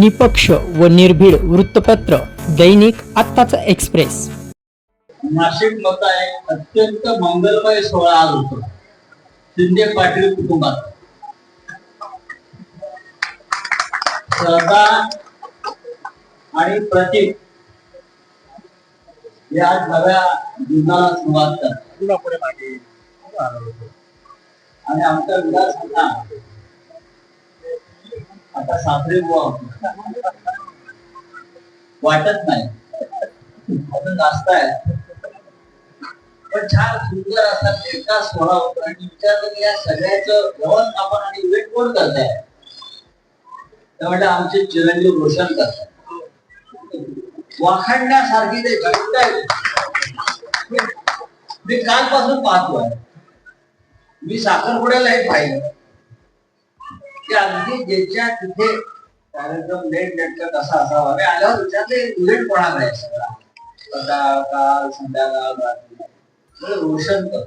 निपक्ष व निर्भीड वृत्तपत्र दैनिक आत्ताचा एक्सप्रेस. नाशिकमध्ये एक अत्यंत मंगलमय सोहळा आज होतो. शिंदे पाटील कुटुंबात. श्रद्धा आणि प्रतीक या नव्या जीवनाला सुरुवात करतात. आणि आमचा विकास आता सासरे बुवा. वाटत नाही. अजून जास्त आहे. पण छान सुंदर असा एकटा सोहळा होतो आणि विचारलं की या सगळ्याचं व्यवस्थापन आणि इव्हेंट कोण करताय? आहे तर म्हटलं आमचे चिरंजीव रोशन करतात. वाखाणण्यासारखी ते घटना आहे. मी- कालपासून पाहतोय. मी साखरपुड्याला हे पाहिलं की अगदी ज्याच्या तिथे कार्यक्रम लेट लटकत कसा असावा. मी आल्यावर विचारले इव्हेंट कोणाला आहे सगळा सकाळ काल संध्याकाळ रात्री. रोशन कर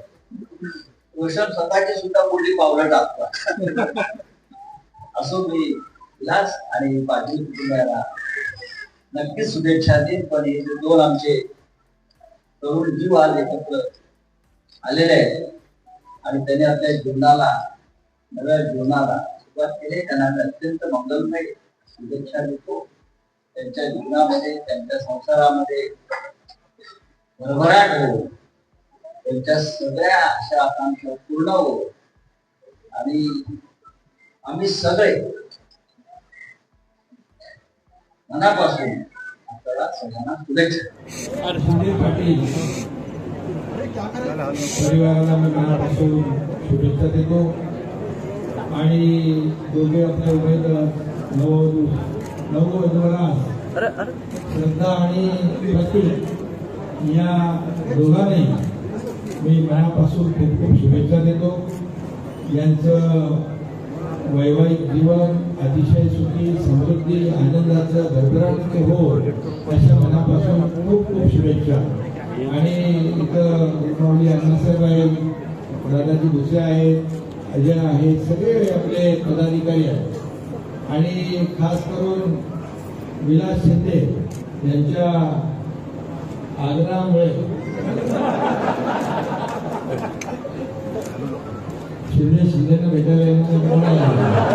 रोशन स्वतःची सुद्धा पुढली पावलं टाकतो असो मी लास आणि पाटील कुटुंबाला नक्कीच शुभेच्छा देईन पण हे जे दोन आमचे तरुण जीव आज एकत्र आलेले आहेत आणि त्यांनी आपल्या जीवनाला नव्या जीवनाला सुरुवात केली त्यांना मी अत्यंत मंगलमय शुभेच्छा देतो. त्यांच्या जीवनामध्ये त्यांच्या संसारामध्ये भरभराट हो त्यांच्या सगळ्या अशा आकांक्षा पूर्ण हो आणि आम्ही सगळे मनापासून आपल्याला सगळ्यांना शुभेच्छा परिवाराला मी मनापासून शुभेच्छा देतो. आणि दोघे आपले उमेदवार नव नव उमेदवारास श्रद्धा आणि प्रतीक या दोघांनी मी मनापासून खूप खूप शुभेच्छा देतो. यांचं वैवाहिक जीवन अतिशय सुखी समृद्धी आनंदाचं भरभराट हो अशा मनापासून खूप खूप शुभेच्छा. आणि इथं माऊली अण्णासाहेब आहेत दादाजी भुसे आहेत अजय आहेत सगळे आपले पदाधिकारी आहेत आणि खास करून विलास शिंदे यांच्या आग्रहामुळे शिंदे शिंदेनं भेटायला आहे?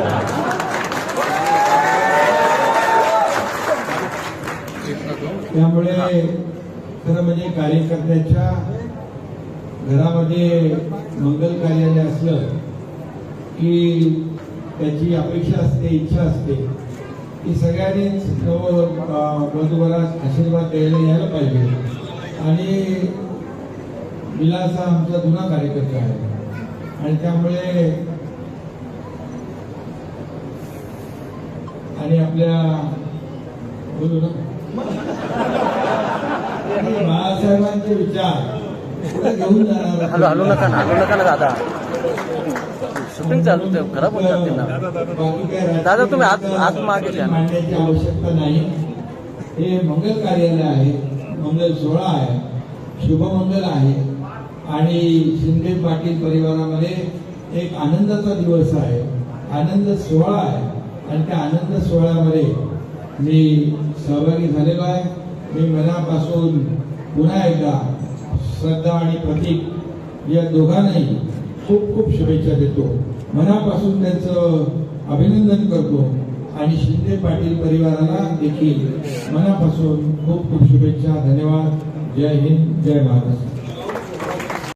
त्यामुळे खरं म्हणजे कार्यकर्त्याच्या घरामध्ये मंगल कार्यालय असलं की त्याची अपेक्षा असते इच्छा असते की सगळ्यांनीच नव आशीर्वाद द्यायला यायला पाहिजे. आणि विलास हा आमचा जुना कार्यकर्ता आहे. आणि त्यामुळे आणि आपल्या बोलू ना? बाळासाहेबांचे विचार. हॅलो हॅलो नका ना हॅलो नका ना दादा. शूटिंग चालू ते खराब होऊन जाते ना. दादा, तुम्ही आत- आत मागे घ्या. मांडण्याची आवश्यकता नाही. हे मंगल कार्यालय आहे. मंगल सोहळा आहे. शुभमंगल आहे. आणि शिंदे पाटील परिवारामध्ये एक आनंदाचा दिवस आहे. आनंद सोहळा आहे. आणि त्या आनंद सोहळ्यामध्ये मी सहभागी झालेलो आहे. मी मनापासून पुन्हा एकदा श्रद्धा आणि प्रतीक या दोघांनाही खूप खूप शुभेच्छा देतो. मनापासून त्यांचं अभिनंदन करतो आणि शिंदे पाटील परिवाराला देखील मनापासून खूप खूप शुभेच्छा धन्यवाद. जय हिंद जय महाराष्ट्र.